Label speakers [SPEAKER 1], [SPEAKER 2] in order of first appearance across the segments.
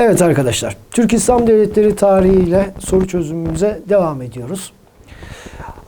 [SPEAKER 1] Evet arkadaşlar, Türk İslam Devletleri tarihiyle soru çözümümüze devam ediyoruz.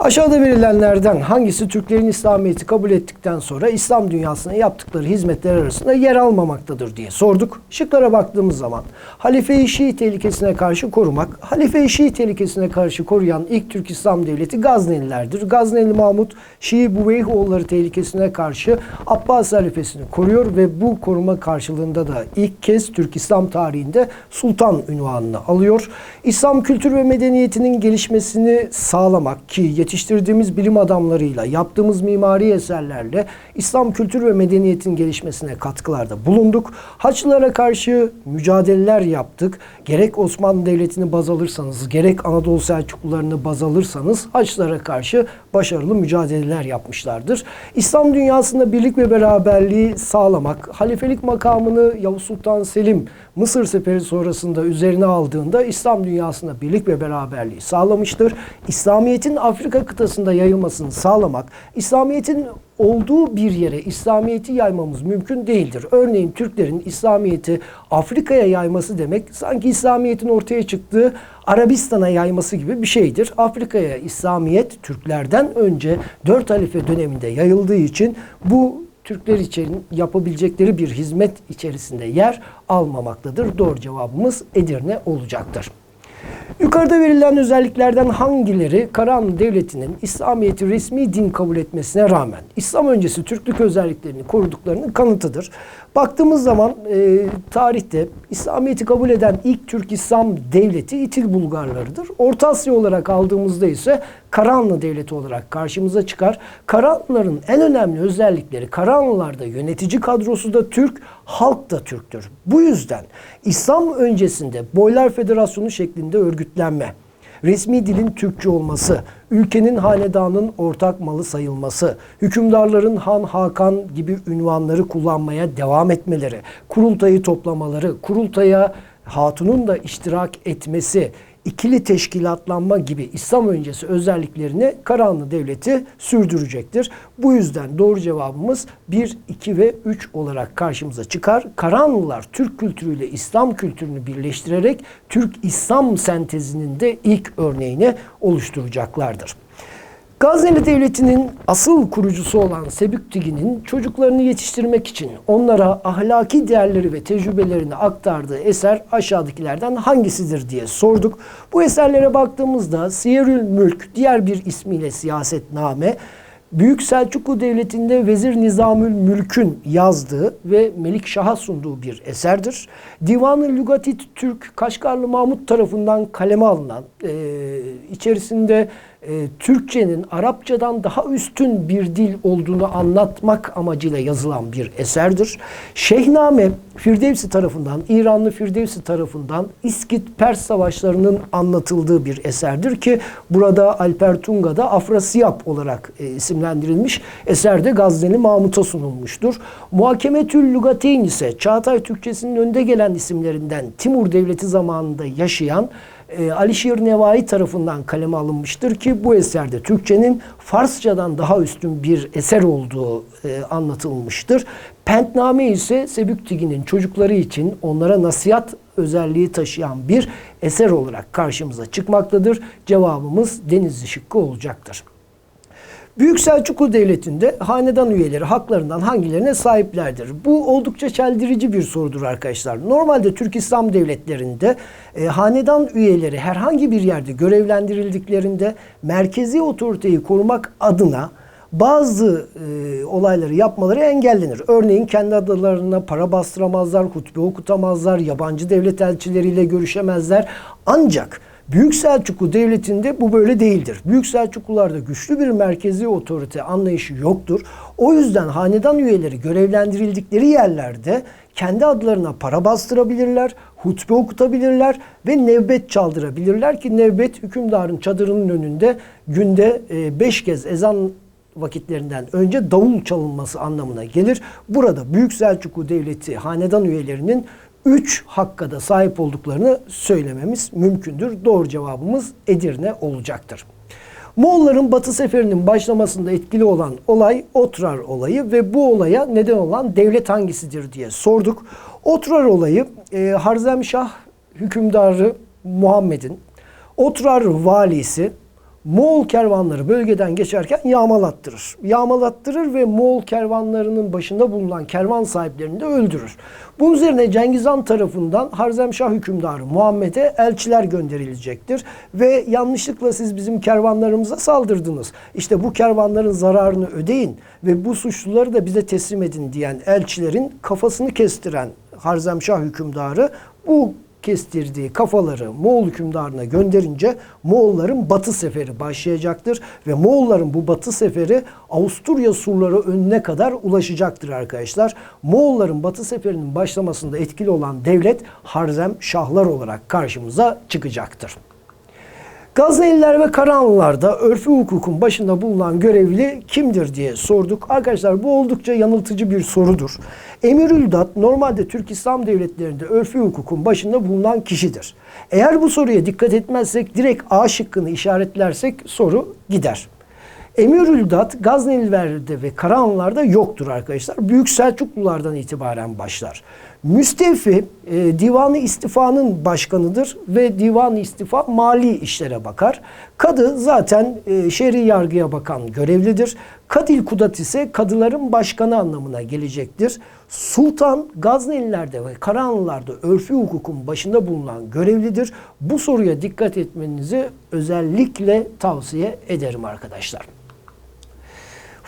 [SPEAKER 1] Aşağıda verilenlerden hangisi Türklerin İslamiyet'i kabul ettikten sonra İslam dünyasına yaptıkları hizmetler arasında yer almamaktadır diye sorduk. Şıklara baktığımız zaman Halife-i Şii tehlikesine karşı korumak, Halife-i Şii tehlikesine karşı koruyan ilk Türk İslam Devleti Gaznelilerdir. Gazneli Mahmut Şii Buveyhoğulları tehlikesine karşı Abbas halifesini koruyor ve bu koruma karşılığında da ilk kez Türk İslam tarihinde sultan ünvanını alıyor. İslam kültür ve medeniyetinin gelişmesini sağlamak ki yetiştirdiğimiz bilim adamlarıyla, yaptığımız mimari eserlerle İslam kültür ve medeniyetin gelişmesine katkılarda bulunduk. Haçlılara karşı mücadeleler yaptık. Gerek Osmanlı Devleti'ni baz alırsanız, gerek Anadolu Selçuklularını baz alırsanız Haçlılara karşı başarılı mücadeleler yapmışlardır. İslam dünyasında birlik ve beraberliği sağlamak, halifelik makamını Yavuz Sultan Selim Mısır seferi sonrasında üzerine aldığında İslam dünyasında birlik ve beraberliği sağlamıştır. İslamiyet'in Afrika kıtasında yayılmasını sağlamak, İslamiyet'in olduğu bir yere İslamiyet'i yaymamız mümkün değildir. Örneğin Türklerin İslamiyet'i Afrika'ya yayması demek sanki İslamiyet'in ortaya çıktığı Arabistan'a yayması gibi bir şeydir. Afrika'ya İslamiyet Türklerden önce 4 halife döneminde yayıldığı için bu Türkler için yapabilecekleri bir hizmet içerisinde yer almamaktadır. Doğru cevabımız Edirne olacaktır. Yukarıda verilen özelliklerden hangileri Karahanlı Devleti'nin İslamiyet'i resmi din kabul etmesine rağmen İslam öncesi Türklük özelliklerini koruduklarının kanıtıdır. Baktığımız zaman e, tarihte İslamiyet'i kabul eden ilk Türk İslam devleti İtil Bulgarlarıdır. Orta Asya olarak aldığımızda ise Karahanlı Devleti olarak karşımıza çıkar. Karahanlıların en önemli özellikleri Karahanlılarda yönetici kadrosu da Türk, halk da Türktür. Bu yüzden İslam öncesinde Boylar Federasyonu şeklinde örgütlenme, resmi dilin Türkçe olması, ülkenin hanedanın ortak malı sayılması, hükümdarların Han Hakan gibi ünvanları kullanmaya devam etmeleri, kurultayı toplamaları, kurultaya hatunun da iştirak etmesi, ikili teşkilatlanma gibi İslam öncesi özelliklerini Karahanlı Devleti sürdürecektir. Bu yüzden doğru cevabımız 1, 2 ve 3 olarak karşımıza çıkar. Karahanlılar Türk kültürüyle İslam kültürünü birleştirerek Türk-İslam sentezinin de ilk örneğini oluşturacaklardır. Gazneli Devleti'nin asıl kurucusu olan Sebüktigi'nin çocuklarını yetiştirmek için onlara ahlaki değerleri ve tecrübelerini aktardığı eser aşağıdakilerden hangisidir diye sorduk. Bu eserlere baktığımızda Siyerül Mülk, diğer bir ismiyle Siyasetname, Büyük Selçuklu Devleti'nde Vezir Nizamül Mülk'ün yazdığı ve Melik Şah'a sunduğu bir eserdir. Divan-ı Lügatit Türk Kaşgarlı Mahmut tarafından kaleme alınan, e, içerisinde e, Türkçenin Arapçadan daha üstün bir dil olduğunu anlatmak amacıyla yazılan bir eserdir. Şehname Firdevsi tarafından, İranlı Firdevsi tarafından İskit Pers savaşlarının anlatıldığı bir eserdir ki burada Alper Tunga'da Afrasiyap olarak e, isimlendirilmiş eserde Gazneli Mahmut'a sunulmuştur. Muhakemetül Lugateyn ise Çağatay Türkçesinin önde gelen isimlerinden Timur Devleti zamanında yaşayan e, Alişir Nevai tarafından kaleme alınmıştır ki bu eserde Türkçenin Farsçadan daha üstün bir eser olduğu e, anlatılmıştır. Pentname ise Sebüktigi'nin çocukları için onlara nasihat özelliği taşıyan bir eser olarak karşımıza çıkmaktadır. Cevabımız Denizli şıkkı olacaktır. Büyük Selçuklu Devleti'nde hanedan üyeleri haklarından hangilerine sahiplerdir? Bu oldukça çeldirici bir sorudur arkadaşlar. Normalde Türk İslam devletlerinde e, hanedan üyeleri herhangi bir yerde görevlendirildiklerinde merkezi otoriteyi korumak adına bazı e, olayları yapmaları engellenir. Örneğin kendi adalarına para bastıramazlar, hutbe okutamazlar, yabancı devlet elçileriyle görüşemezler. Ancak Büyük Selçuklu Devleti'nde bu böyle değildir. Büyük Selçuklularda güçlü bir merkezi otorite anlayışı yoktur. O yüzden hanedan üyeleri görevlendirildikleri yerlerde kendi adlarına para bastırabilirler, hutbe okutabilirler ve nevbet çaldırabilirler ki nevbet hükümdarın çadırının önünde günde 5 kez ezan vakitlerinden önce davul çalınması anlamına gelir. Burada Büyük Selçuklu Devleti hanedan üyelerinin 3 hakkada sahip olduklarını söylememiz mümkündür. Doğru cevabımız Edirne olacaktır. Moğolların Batı seferinin başlamasında etkili olan olay Otrar olayı ve bu olaya neden olan devlet hangisidir diye sorduk. Otrar olayı e, Harzemşah hükümdarı Muhammed'in Otrar valisi Moğol kervanları bölgeden geçerken yağmalattırır. Yağmalattırır ve Moğol kervanlarının başında bulunan kervan sahiplerini de öldürür. Bunun üzerine Cengiz Han tarafından Harzemşah hükümdarı Muhammed'e elçiler gönderilecektir. Ve yanlışlıkla siz bizim kervanlarımıza saldırdınız. İşte bu kervanların zararını ödeyin ve bu suçluları da bize teslim edin diyen elçilerin kafasını kestiren Harzemşah hükümdarı bu kestirdiği kafaları Moğol hükümdarına gönderince Moğolların batı seferi başlayacaktır ve Moğolların bu batı seferi Avusturya surları önüne kadar ulaşacaktır arkadaşlar. Moğolların batı seferinin başlamasında etkili olan devlet Harzem Şahlar olarak karşımıza çıkacaktır. Gazneliler ve Karahanlılar'da örfü hukukun başında bulunan görevli kimdir diye sorduk. Arkadaşlar bu oldukça yanıltıcı bir sorudur. Emirüldat normalde Türk İslam devletlerinde örfü hukukun başında bulunan kişidir. Eğer bu soruya dikkat etmezsek direkt A şıkkını işaretlersek soru gider. Emirüldat Gazneliler'de ve Karahanlılar'da yoktur arkadaşlar. Büyük Selçuklulardan itibaren başlar. Müstevfi e, Divanı İstifa'nın başkanıdır ve Divanı İstifa mali işlere bakar. Kadı zaten e, şer'i yargıya bakan görevlidir. Kadil Kudat ise kadıların başkanı anlamına gelecektir. Sultan Gazneliler'de ve Karahanlılar'da örfü hukukun başında bulunan görevlidir. Bu soruya dikkat etmenizi özellikle tavsiye ederim arkadaşlar.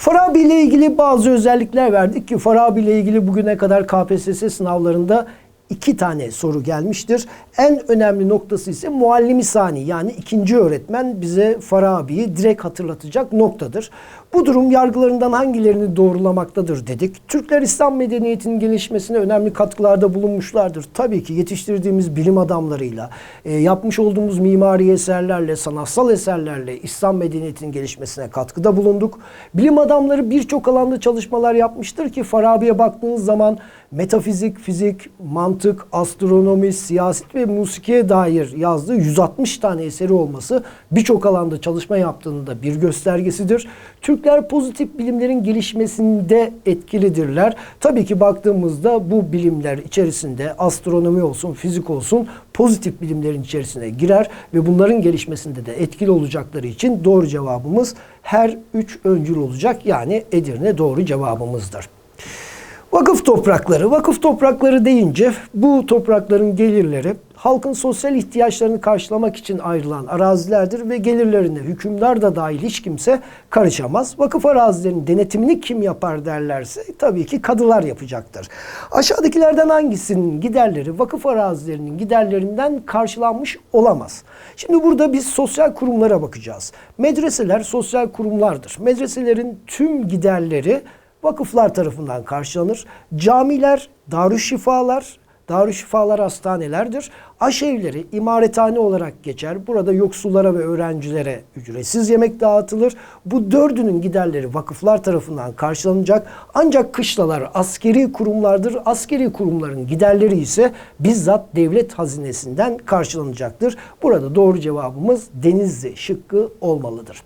[SPEAKER 1] Farabi ile ilgili bazı özellikler verdik ki Farabi ile ilgili bugüne kadar KPSS sınavlarında iki tane soru gelmiştir. En önemli noktası ise muallimi sani yani ikinci öğretmen bize Farabi'yi direkt hatırlatacak noktadır. Bu durum yargılarından hangilerini doğrulamaktadır dedik. Türkler İslam medeniyetinin gelişmesine önemli katkılarda bulunmuşlardır. Tabii ki yetiştirdiğimiz bilim adamlarıyla, e, yapmış olduğumuz mimari eserlerle, sanatsal eserlerle İslam medeniyetinin gelişmesine katkıda bulunduk. Bilim adamları birçok alanda çalışmalar yapmıştır ki Farabi'ye baktığınız zaman metafizik, fizik, mantık, astronomi, siyaset ve musikiye dair yazdığı 160 tane eseri olması birçok alanda çalışma yaptığının da bir göstergesidir. Türkler pozitif bilimlerin gelişmesinde etkilidirler. Tabii ki baktığımızda bu bilimler içerisinde astronomi olsun, fizik olsun pozitif bilimlerin içerisine girer ve bunların gelişmesinde de etkili olacakları için doğru cevabımız her üç öncül olacak. Yani Edirne doğru cevabımızdır. Vakıf toprakları. Vakıf toprakları deyince bu toprakların gelirleri halkın sosyal ihtiyaçlarını karşılamak için ayrılan arazilerdir ve gelirlerine hükümdar da dahil hiç kimse karışamaz. Vakıf arazilerinin denetimini kim yapar derlerse tabii ki kadılar yapacaktır. Aşağıdakilerden hangisinin giderleri vakıf arazilerinin giderlerinden karşılanmış olamaz? Şimdi burada biz sosyal kurumlara bakacağız. Medreseler sosyal kurumlardır. Medreselerin tüm giderleri vakıflar tarafından karşılanır. Camiler, darüşşifalar, darüşşifalar hastanelerdir. Aşevleri imarethane olarak geçer. Burada yoksullara ve öğrencilere ücretsiz yemek dağıtılır. Bu dördünün giderleri vakıflar tarafından karşılanacak. Ancak kışlalar askeri kurumlardır. Askeri kurumların giderleri ise bizzat devlet hazinesinden karşılanacaktır. Burada doğru cevabımız Denizli şıkkı olmalıdır.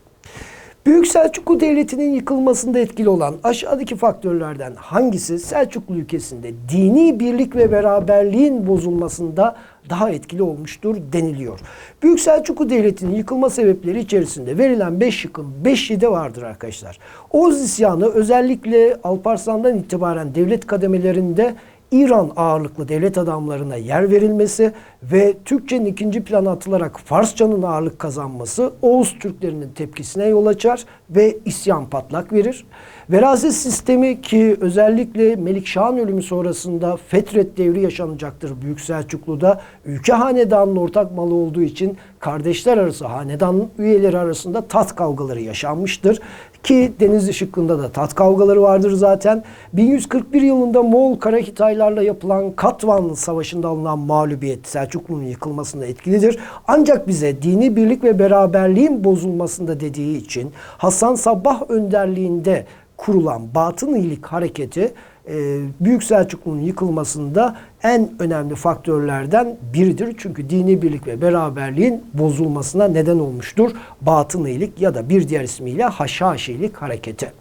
[SPEAKER 1] Büyük Selçuklu Devleti'nin yıkılmasında etkili olan aşağıdaki faktörlerden hangisi Selçuklu ülkesinde dini birlik ve beraberliğin bozulmasında daha etkili olmuştur deniliyor. Büyük Selçuklu Devleti'nin yıkılma sebepleri içerisinde verilen 5 şıkkın 5'i de vardır arkadaşlar. Oğuz isyanı özellikle Alparslan'dan itibaren devlet kademelerinde İran ağırlıklı devlet adamlarına yer verilmesi ve Türkçenin ikinci plana atılarak Farsçanın ağırlık kazanması Oğuz Türklerinin tepkisine yol açar ve isyan patlak verir. Veraset sistemi ki özellikle Melikşah'ın ölümü sonrasında Fetret devri yaşanacaktır Büyük Selçuklu'da. Ülke hanedanın ortak malı olduğu için kardeşler arası hanedan üyeleri arasında tat kavgaları yaşanmıştır. Ki Denizli şıkkında da tat kavgaları vardır zaten. 1141 yılında Moğol Karahitaylarla yapılan Katvan Savaşı'nda alınan mağlubiyet Selçuklu'nun yıkılmasında etkilidir. Ancak bize dini birlik ve beraberliğin bozulmasında dediği için Hasan Sabbah önderliğinde kurulan Batın İyilik Hareketi e, Büyük Selçuklu'nun yıkılmasında en önemli faktörlerden biridir. Çünkü dini birlik ve beraberliğin bozulmasına neden olmuştur. Batınilik ya da bir diğer ismiyle Haşhaşilik hareketi.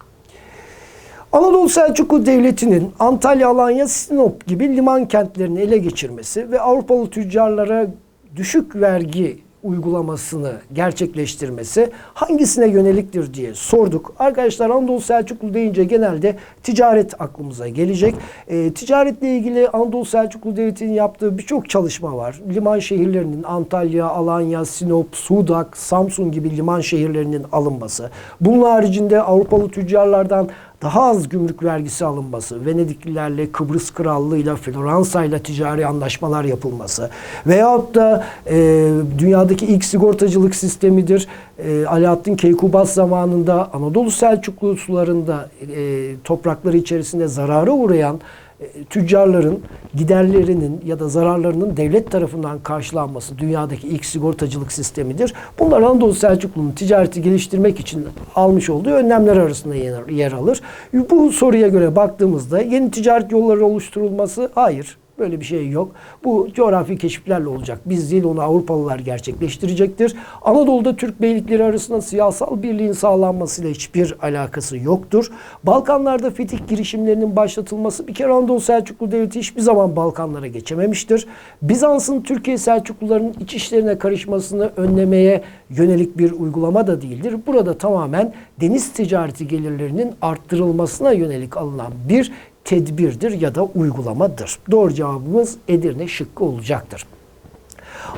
[SPEAKER 1] Anadolu Selçuklu Devleti'nin Antalya, Alanya, Sinop gibi liman kentlerini ele geçirmesi ve Avrupalı tüccarlara düşük vergi uygulamasını gerçekleştirmesi hangisine yöneliktir diye sorduk. Arkadaşlar Anadolu Selçuklu deyince genelde ticaret aklımıza gelecek. E, ticaretle ilgili Anadolu Selçuklu Devleti'nin yaptığı birçok çalışma var. Liman şehirlerinin Antalya, Alanya, Sinop, Sudak, Samsun gibi liman şehirlerinin alınması. Bunun haricinde Avrupalı tüccarlardan daha az gümrük vergisi alınması, Venediklilerle, Kıbrıs Krallığı'yla, Floransa'yla ticari anlaşmalar yapılması veyahut da e, dünyadaki ilk sigortacılık sistemidir. E, Alaaddin Keykubat zamanında Anadolu Selçuklu sularında e, toprakları içerisinde zarara uğrayan tüccarların giderlerinin ya da zararlarının devlet tarafından karşılanması dünyadaki ilk sigortacılık sistemidir. Bunlar Anadolu Selçuklu'nun ticareti geliştirmek için almış olduğu önlemler arasında yer, yer alır. Bu soruya göre baktığımızda yeni ticaret yolları oluşturulması hayır. Böyle bir şey yok. Bu coğrafi keşiflerle olacak. Biz değil onu Avrupalılar gerçekleştirecektir. Anadolu'da Türk beylikleri arasında siyasal birliğin sağlanmasıyla hiçbir alakası yoktur. Balkanlarda fetih girişimlerinin başlatılması bir kere Anadolu Selçuklu Devleti hiçbir zaman Balkanlara geçememiştir. Bizans'ın Türkiye Selçukluların iç işlerine karışmasını önlemeye yönelik bir uygulama da değildir. Burada tamamen deniz ticareti gelirlerinin arttırılmasına yönelik alınan bir tedbirdir ya da uygulamadır. Doğru cevabımız Edirne şıkkı olacaktır.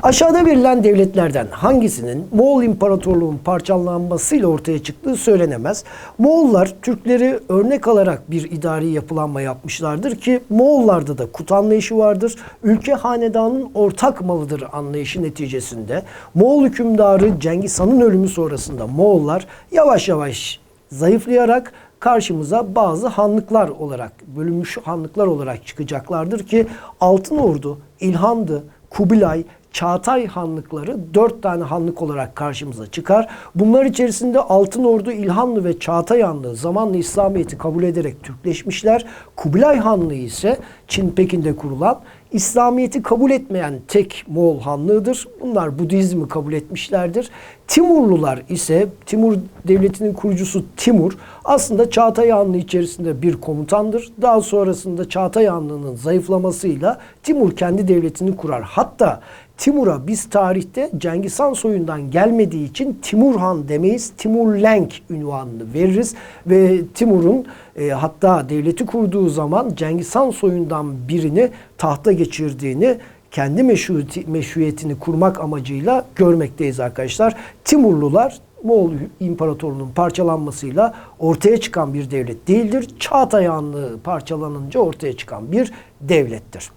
[SPEAKER 1] Aşağıda verilen devletlerden hangisinin Moğol İmparatorluğu'nun parçalanmasıyla ortaya çıktığı söylenemez. Moğollar Türkleri örnek alarak bir idari yapılanma yapmışlardır ki Moğollarda da kut anlayışı vardır. Ülke hanedanın ortak malıdır anlayışı neticesinde Moğol hükümdarı Cengiz Han'ın ölümü sonrasında Moğollar yavaş yavaş zayıflayarak karşımıza bazı hanlıklar olarak, bölünmüş hanlıklar olarak çıkacaklardır ki Altın Ordu, İlhandı, Kubilay, Çağatay hanlıkları dört tane hanlık olarak karşımıza çıkar. Bunlar içerisinde Altın Ordu, İlhanlı ve Çağatay Hanlığı zamanla İslamiyet'i kabul ederek Türkleşmişler. Kubilay Hanlığı ise Çin Pekin'de kurulan İslamiyet'i kabul etmeyen tek Moğol hanlığıdır. Bunlar Budizmi kabul etmişlerdir. Timurlular ise Timur devletinin kurucusu Timur aslında Çağatay Hanlığı içerisinde bir komutandır. Daha sonrasında Çağatay Hanlığı'nın zayıflamasıyla Timur kendi devletini kurar. Hatta Timur'a biz tarihte Cengiz Han soyundan gelmediği için Timur Han demeyiz. Timur Lenk ünvanını veririz ve Timur'un e, hatta devleti kurduğu zaman Cengiz Han soyundan birini tahta geçirdiğini kendi meşruiyeti, meşruiyetini kurmak amacıyla görmekteyiz arkadaşlar. Timurlular Moğol İmparatorluğu'nun parçalanmasıyla ortaya çıkan bir devlet değildir. Çağatay Hanlığı parçalanınca ortaya çıkan bir devlettir.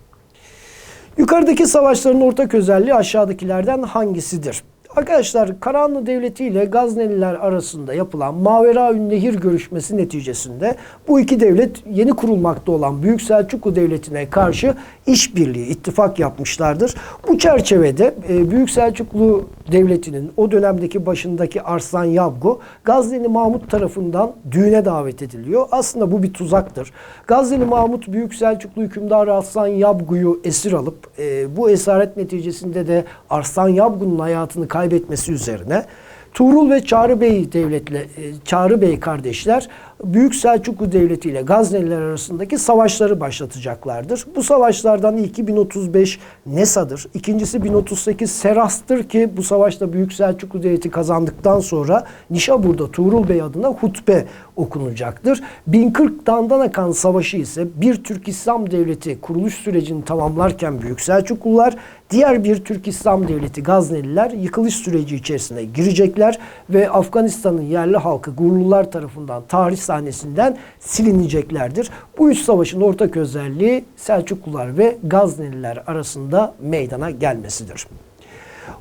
[SPEAKER 1] Yukarıdaki savaşların ortak özelliği aşağıdakilerden hangisidir? Arkadaşlar Karahanlı Devleti ile Gazneliler arasında yapılan Maveraün Nehir görüşmesi neticesinde bu iki devlet yeni kurulmakta olan Büyük Selçuklu Devleti'ne karşı işbirliği, ittifak yapmışlardır. Bu çerçevede e, Büyük Selçuklu Devleti'nin o dönemdeki başındaki Arslan Yabgu Gazneli Mahmut tarafından düğüne davet ediliyor. Aslında bu bir tuzaktır. Gazneli Mahmut Büyük Selçuklu hükümdarı Arslan Yabgu'yu esir alıp e, bu esaret neticesinde de Arslan Yabgu'nun hayatını kaybetmesi üzerine Tuğrul ve Çağrı Bey devletle e, Çağrı Bey kardeşler Büyük Selçuklu Devleti ile Gazneliler arasındaki savaşları başlatacaklardır. Bu savaşlardan ilki 1035 Nesa'dır. İkincisi 1038 Seras'tır ki bu savaşta Büyük Selçuklu Devleti kazandıktan sonra Nişabur'da Tuğrul Bey adına hutbe okunacaktır. 1040 Dandanakan Savaşı ise bir Türk İslam Devleti kuruluş sürecini tamamlarken Büyük Selçuklular diğer bir Türk İslam Devleti Gazneliler yıkılış süreci içerisine girecekler ve Afganistan'ın yerli halkı Gurlular tarafından tarih sahnesinden silineceklerdir. Bu üç savaşın ortak özelliği Selçuklular ve Gazneliler arasında meydana gelmesidir.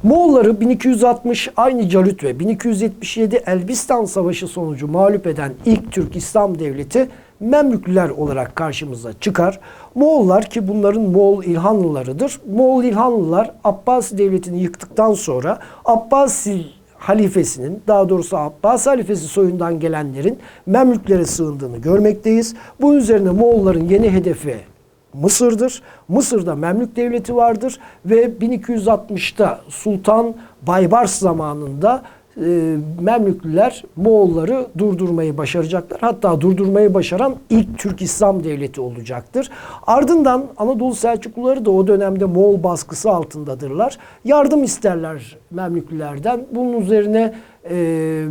[SPEAKER 1] Moğolları 1260 aynı Calut ve 1277 Elbistan Savaşı sonucu mağlup eden ilk Türk İslam Devleti Memlüklüler olarak karşımıza çıkar. Moğollar ki bunların Moğol İlhanlılarıdır. Moğol İlhanlılar Abbasi Devleti'ni yıktıktan sonra Abbasi halifesinin daha doğrusu Abbas halifesi soyundan gelenlerin Memlüklere sığındığını görmekteyiz. Bu üzerine Moğolların yeni hedefi Mısır'dır. Mısır'da Memlük Devleti vardır ve 1260'ta Sultan Baybars zamanında e, Memlüklüler Moğolları durdurmayı başaracaklar. Hatta durdurmayı başaran ilk Türk İslam Devleti olacaktır. Ardından Anadolu Selçukluları da o dönemde Moğol baskısı altındadırlar. Yardım isterler Memlüklülerden. Bunun üzerine e,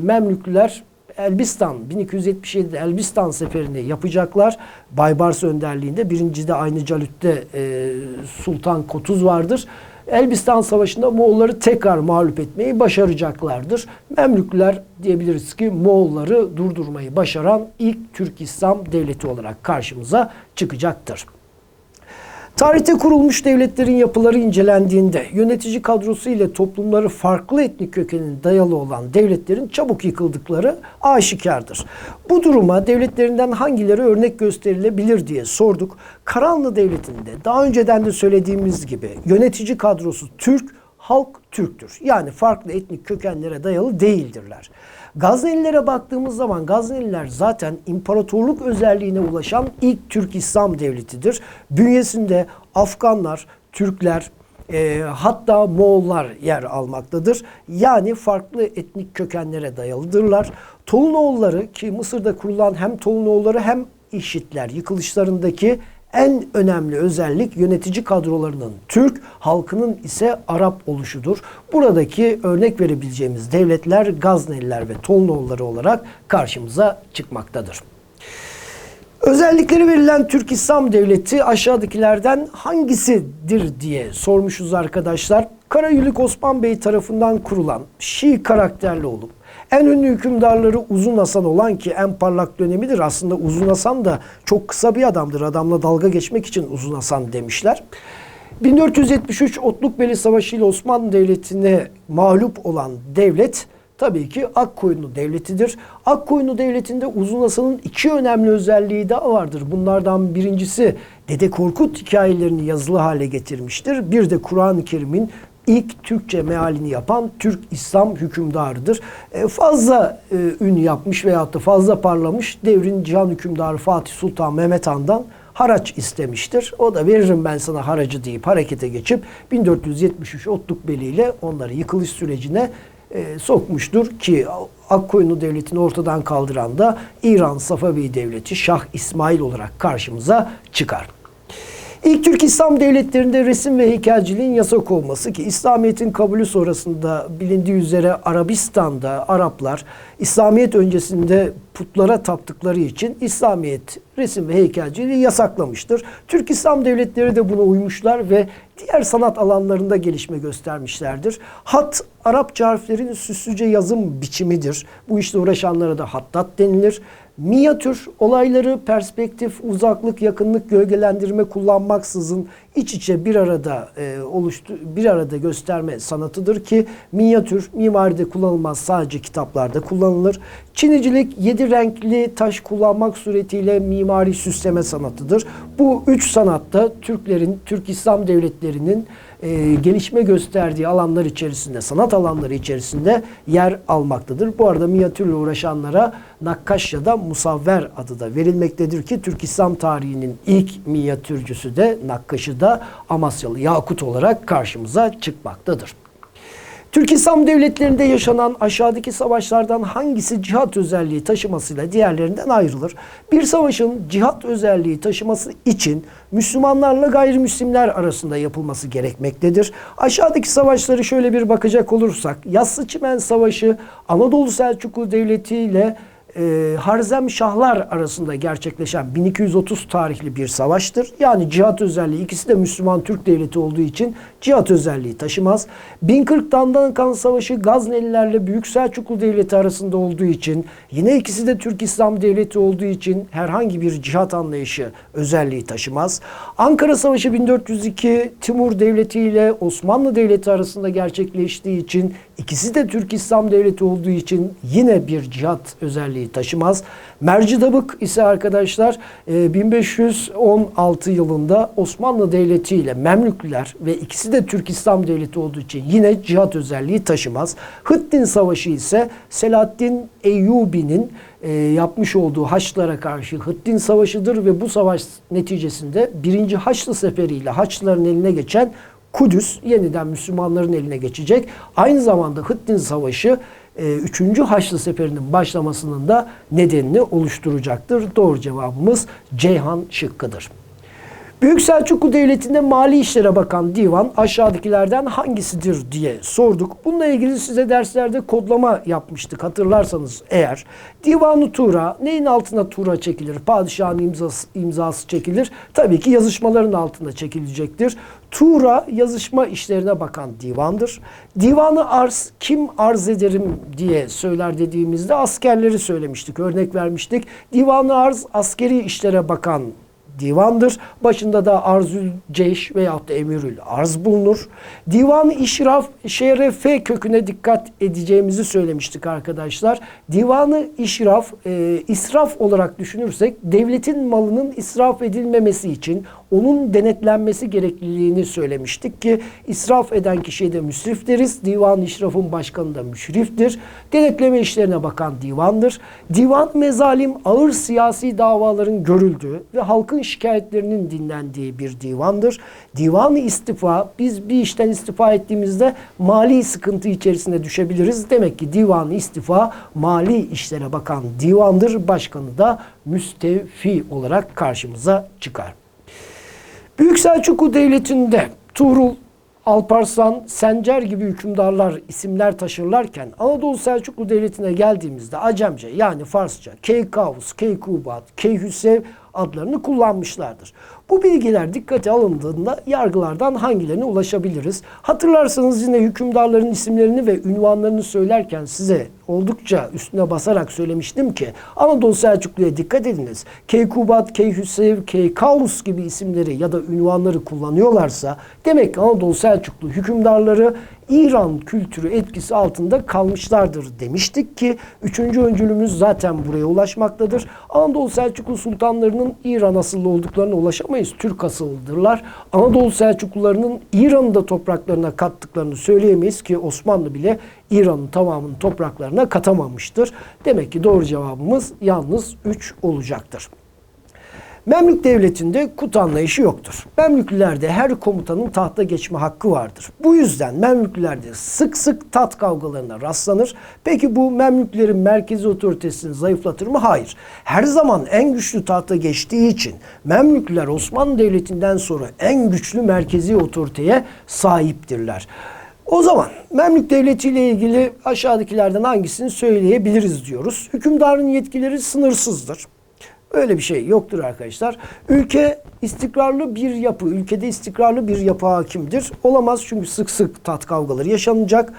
[SPEAKER 1] Memlüklüler Elbistan 1277'de Elbistan seferini yapacaklar. Baybars önderliğinde. Birincide aynı Calüt'te e, Sultan Kotuz vardır. Elbistan Savaşı'nda Moğolları tekrar mağlup etmeyi başaracaklardır. Memlükler diyebiliriz ki Moğolları durdurmayı başaran ilk Türk İslam devleti olarak karşımıza çıkacaktır. Tarihte kurulmuş devletlerin yapıları incelendiğinde yönetici kadrosu ile toplumları farklı etnik kökenin dayalı olan devletlerin çabuk yıkıldıkları aşikardır. Bu duruma devletlerinden hangileri örnek gösterilebilir diye sorduk. Karahanlı Devleti'nde daha önceden de söylediğimiz gibi yönetici kadrosu Türk, halk Türktür. Yani farklı etnik kökenlere dayalı değildirler. Gaznelilere baktığımız zaman Gazneliler zaten imparatorluk özelliğine ulaşan ilk Türk İslam devletidir. Bünyesinde Afganlar, Türkler, e, hatta Moğollar yer almaktadır. Yani farklı etnik kökenlere dayalıdırlar. Tolunoğulları ki Mısır'da kurulan hem Tolunoğulları hem İşitler yıkılışlarındaki en önemli özellik yönetici kadrolarının Türk, halkının ise Arap oluşudur. Buradaki örnek verebileceğimiz devletler Gazneliler ve Tolnoğulları olarak karşımıza çıkmaktadır. Özellikleri verilen Türk İslam Devleti aşağıdakilerden hangisidir diye sormuşuz arkadaşlar. Karayülük Osman Bey tarafından kurulan Şii karakterli olup en ünlü hükümdarları Uzun Hasan olan ki en parlak dönemidir. Aslında Uzun Hasan da çok kısa bir adamdır. Adamla dalga geçmek için Uzun Hasan demişler. 1473 Otlukbeli Savaşı ile Osmanlı Devleti'ne mağlup olan devlet tabii ki Akkoyunlu Devleti'dir. Akkoyunlu Devleti'nde Uzun Hasan'ın iki önemli özelliği daha vardır. Bunlardan birincisi Dede Korkut hikayelerini yazılı hale getirmiştir. Bir de Kur'an-ı Kerim'in ilk Türkçe mealini yapan Türk İslam hükümdarıdır. E, fazla e, ün yapmış veyahut da fazla parlamış devrin cihan hükümdarı Fatih Sultan Mehmet Han'dan haraç istemiştir. O da veririm ben sana haracı deyip harekete geçip 1473 Otlukbeli ile onları yıkılış sürecine e, sokmuştur ki Akkoyunlu Devleti'ni ortadan kaldıran da İran Safavi Devleti Şah İsmail olarak karşımıza çıkar. İlk Türk İslam devletlerinde resim ve heykelciliğin yasak olması ki İslamiyet'in kabulü sonrasında bilindiği üzere Arabistan'da Araplar İslamiyet öncesinde putlara taptıkları için İslamiyet resim ve heykelciliği yasaklamıştır. Türk İslam devletleri de buna uymuşlar ve diğer sanat alanlarında gelişme göstermişlerdir. Hat Arapça harflerin süslüce yazım biçimidir. Bu işle uğraşanlara da hattat denilir. Minyatür olayları perspektif, uzaklık, yakınlık, gölgelendirme kullanmaksızın iç içe bir arada e, oluştu bir arada gösterme sanatıdır ki minyatür mimaride kullanılmaz sadece kitaplarda kullanılır. Çinicilik yedi renkli taş kullanmak suretiyle mimari süsleme sanatıdır. Bu üç sanatta Türklerin, Türk İslam devletlerinin e, gelişme gösterdiği alanlar içerisinde, sanat alanları içerisinde yer almaktadır. Bu arada minyatürle uğraşanlara nakkaş ya da musavver adı da verilmektedir ki Türk İslam tarihinin ilk minyatürcüsü de nakkaşı da Amasyalı Yakut olarak karşımıza çıkmaktadır. Türk İslam devletlerinde yaşanan aşağıdaki savaşlardan hangisi cihat özelliği taşımasıyla diğerlerinden ayrılır? Bir savaşın cihat özelliği taşıması için Müslümanlarla gayrimüslimler arasında yapılması gerekmektedir. Aşağıdaki savaşları şöyle bir bakacak olursak Yassı Çimen Savaşı Anadolu Selçuklu Devleti ile e, Harzem Şahlar arasında gerçekleşen 1230 tarihli bir savaştır. Yani cihat özelliği ikisi de Müslüman Türk devleti olduğu için cihat özelliği taşımaz. 1040 Dandankan Savaşı Gaznelilerle Büyük Selçuklu Devleti arasında olduğu için yine ikisi de Türk İslam Devleti olduğu için herhangi bir cihat anlayışı özelliği taşımaz. Ankara Savaşı 1402 Timur Devleti ile Osmanlı Devleti arasında gerçekleştiği için ikisi de Türk İslam Devleti olduğu için yine bir cihat özelliği taşımaz. Mercidabık ise arkadaşlar e, 1516 yılında Osmanlı Devleti ile Memlükliler ve ikisi de Türk İslam Devleti olduğu için yine cihat özelliği taşımaz. Hıttin Savaşı ise Selahaddin Eyyubi'nin e, yapmış olduğu Haçlılara karşı Hıttin Savaşı'dır ve bu savaş neticesinde 1. Haçlı Seferi ile Haçlıların eline geçen Kudüs yeniden Müslümanların eline geçecek. Aynı zamanda Hıttin Savaşı 3. Haçlı Seferi'nin başlamasının da nedenini oluşturacaktır. Doğru cevabımız Ceyhan şıkkıdır. Büyük Selçuklu Devleti'nde mali işlere bakan divan aşağıdakilerden hangisidir diye sorduk. Bununla ilgili size derslerde kodlama yapmıştık hatırlarsanız eğer. Divanı Tura neyin altına tura çekilir? Padişahın imzası, imzası çekilir. Tabii ki yazışmaların altında çekilecektir. Tura yazışma işlerine bakan divandır. Divanı arz kim arz ederim diye söyler dediğimizde askerleri söylemiştik, örnek vermiştik. Divanı arz askeri işlere bakan divandır. Başında da Arzül Ceyş veyahut da Emirül Arz bulunur. Divan-ı İşraf şerefe köküne dikkat edeceğimizi söylemiştik arkadaşlar. Divan-ı İşraf e, israf olarak düşünürsek devletin malının israf edilmemesi için onun denetlenmesi gerekliliğini söylemiştik ki israf eden kişiye de müsrif deriz. Divan-ı başkanı da müşriftir. Denetleme işlerine bakan divandır. Divan mezalim ağır siyasi davaların görüldüğü ve halkın şikayetlerinin dinlendiği bir divandır. Divan-ı istifa biz bir işten istifa ettiğimizde mali sıkıntı içerisine düşebiliriz. Demek ki divan-ı istifa mali işlere bakan divandır. Başkanı da müstevfi olarak karşımıza çıkar. Büyük Selçuklu Devleti'nde Tuğrul, Alparslan, Sencer gibi hükümdarlar isimler taşırlarken Anadolu Selçuklu Devleti'ne geldiğimizde Acemce yani Farsça Keykavus, Keykubat, Keyhüsev adlarını kullanmışlardır. Bu bilgiler dikkate alındığında yargılardan hangilerine ulaşabiliriz? Hatırlarsanız yine hükümdarların isimlerini ve ünvanlarını söylerken size oldukça üstüne basarak söylemiştim ki Anadolu Selçuklu'ya dikkat ediniz. Keykubat, Keyhüsev, Keykaus gibi isimleri ya da ünvanları kullanıyorlarsa demek ki Anadolu Selçuklu hükümdarları İran kültürü etkisi altında kalmışlardır demiştik ki üçüncü öncülümüz zaten buraya ulaşmaktadır. Anadolu Selçuklu sultanlarının İran asıllı olduklarına ulaşamayız. Türk asıllıdırlar. Anadolu Selçuklularının İran'ı da topraklarına kattıklarını söyleyemeyiz ki Osmanlı bile İran'ın tamamını topraklarına katamamıştır. Demek ki doğru cevabımız yalnız 3 olacaktır. Memlük devletinde kut anlayışı yoktur. Memlüklülerde her komutanın tahta geçme hakkı vardır. Bu yüzden Memlüklülerde sık sık tat kavgalarına rastlanır. Peki bu Memlüklerin merkezi otoritesini zayıflatır mı? Hayır. Her zaman en güçlü tahta geçtiği için Memlüklüler Osmanlı Devleti'nden sonra en güçlü merkezi otoriteye sahiptirler. O zaman Memlük Devleti ile ilgili aşağıdakilerden hangisini söyleyebiliriz diyoruz. Hükümdarın yetkileri sınırsızdır. Öyle bir şey yoktur arkadaşlar. Ülke istikrarlı bir yapı, ülkede istikrarlı bir yapı hakimdir. Olamaz çünkü sık sık tat kavgaları yaşanacak.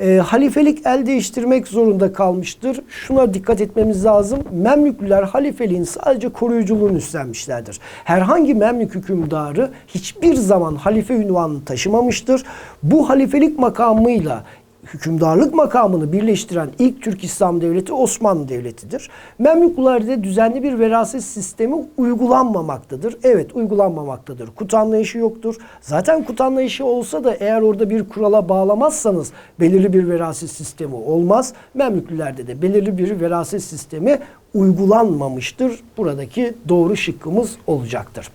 [SPEAKER 1] E, halifelik el değiştirmek zorunda kalmıştır. Şuna dikkat etmemiz lazım. Memlüklüler halifeliğin sadece koruyuculuğunu üstlenmişlerdir. Herhangi Memlük hükümdarı hiçbir zaman halife ünvanını taşımamıştır. Bu halifelik makamıyla hükümdarlık makamını birleştiren ilk Türk İslam Devleti Osmanlı Devleti'dir. Memlüklerde düzenli bir veraset sistemi uygulanmamaktadır. Evet uygulanmamaktadır. Kut anlayışı yoktur. Zaten kut anlayışı olsa da eğer orada bir kurala bağlamazsanız belirli bir veraset sistemi olmaz. Memlüklülerde de belirli bir veraset sistemi uygulanmamıştır. Buradaki doğru şıkkımız olacaktır.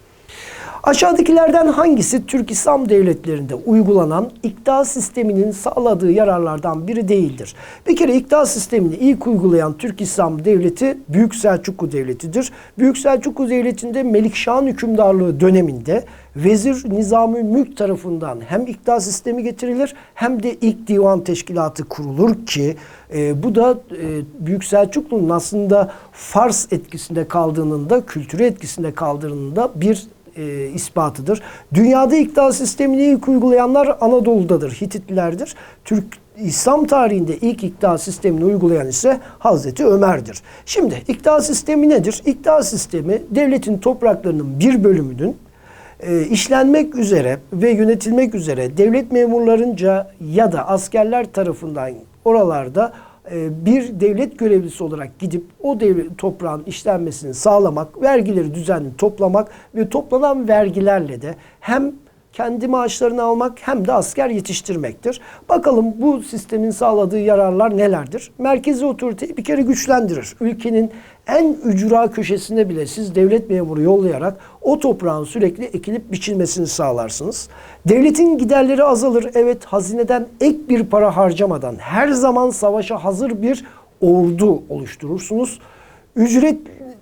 [SPEAKER 1] Aşağıdakilerden hangisi Türk İslam devletlerinde uygulanan iktidar sisteminin sağladığı yararlardan biri değildir? Bir kere iktidar sistemini ilk uygulayan Türk İslam devleti Büyük Selçuklu Devleti'dir. Büyük Selçuklu Devleti'nde Melikşah'ın hükümdarlığı döneminde Vezir Nizami Mülk tarafından hem iktidar sistemi getirilir hem de ilk divan teşkilatı kurulur ki e, bu da e, Büyük Selçuklu'nun aslında Fars etkisinde kaldığının da kültürü etkisinde kaldığının da bir e, ispatıdır. Dünyada iktidar sistemini ilk uygulayanlar Anadolu'dadır, Hititlilerdir. Türk İslam tarihinde ilk iktidar sistemini uygulayan ise Hazreti Ömer'dir. Şimdi iktidar sistemi nedir? İktidar sistemi devletin topraklarının bir bölümünün e, işlenmek üzere ve yönetilmek üzere devlet memurlarınca ya da askerler tarafından oralarda bir devlet görevlisi olarak gidip o devlet toprağın işlenmesini sağlamak, vergileri düzenli toplamak ve toplanan vergilerle de hem kendi maaşlarını almak hem de asker yetiştirmektir. Bakalım bu sistemin sağladığı yararlar nelerdir? Merkezi otoriteyi bir kere güçlendirir. Ülkenin en ücra köşesine bile siz devlet memuru yollayarak o toprağın sürekli ekilip biçilmesini sağlarsınız. Devletin giderleri azalır. Evet hazineden ek bir para harcamadan her zaman savaşa hazır bir ordu oluşturursunuz. Ücret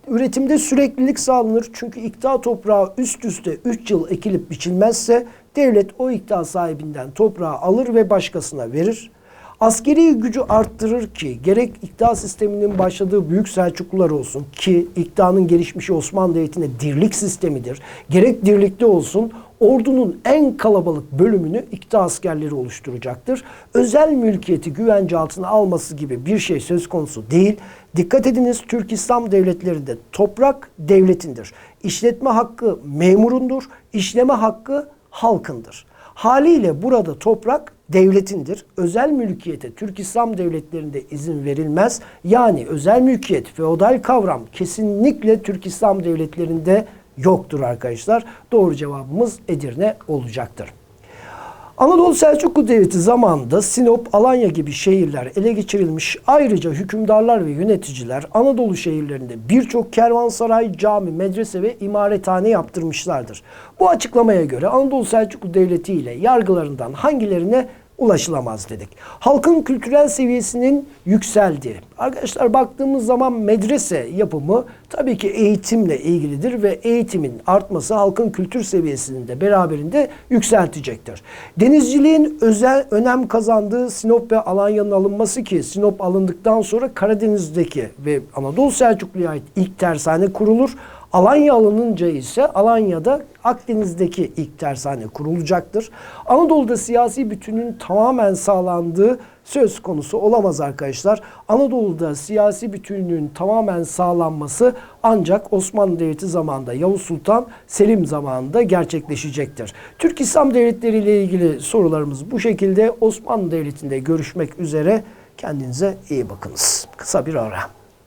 [SPEAKER 1] üretimde süreklilik sağlanır. Çünkü ikta toprağı üst üste 3 yıl ekilip biçilmezse devlet o ikta sahibinden toprağı alır ve başkasına verir. Askeri gücü arttırır ki gerek ikta sisteminin başladığı Büyük Selçuklular olsun ki iktidanın gelişmişi Osmanlı Devleti'nde dirlik sistemidir. Gerek dirlikte olsun ordunun en kalabalık bölümünü ikta askerleri oluşturacaktır. Özel mülkiyeti güvence altına alması gibi bir şey söz konusu değil. Dikkat ediniz Türk İslam devletlerinde toprak devletindir. İşletme hakkı memurundur, işleme hakkı halkındır. Haliyle burada toprak devletindir. Özel mülkiyete Türk İslam devletlerinde izin verilmez. Yani özel mülkiyet, feodal kavram kesinlikle Türk İslam devletlerinde yoktur arkadaşlar. Doğru cevabımız Edirne olacaktır. Anadolu Selçuklu Devleti zamanında Sinop, Alanya gibi şehirler ele geçirilmiş. Ayrıca hükümdarlar ve yöneticiler Anadolu şehirlerinde birçok kervansaray, cami, medrese ve imarethane yaptırmışlardır. Bu açıklamaya göre Anadolu Selçuklu Devleti ile yargılarından hangilerine ulaşılamaz dedik. Halkın kültürel seviyesinin yükseldiği. Arkadaşlar baktığımız zaman medrese yapımı tabii ki eğitimle ilgilidir ve eğitimin artması halkın kültür seviyesini de beraberinde yükseltecektir. Denizciliğin özel önem kazandığı Sinop ve Alanya'nın alınması ki Sinop alındıktan sonra Karadeniz'deki ve Anadolu Selçuklu'ya ait ilk tersane kurulur. Alanya alınınca ise Alanya'da Akdeniz'deki ilk tersane kurulacaktır. Anadolu'da siyasi bütünün tamamen sağlandığı söz konusu olamaz arkadaşlar. Anadolu'da siyasi bütünlüğün tamamen sağlanması ancak Osmanlı Devleti zamanında Yavuz Sultan Selim zamanında gerçekleşecektir. Türk İslam devletleri ile ilgili sorularımız bu şekilde. Osmanlı Devleti'nde görüşmek üzere. Kendinize iyi bakınız. Kısa bir ara.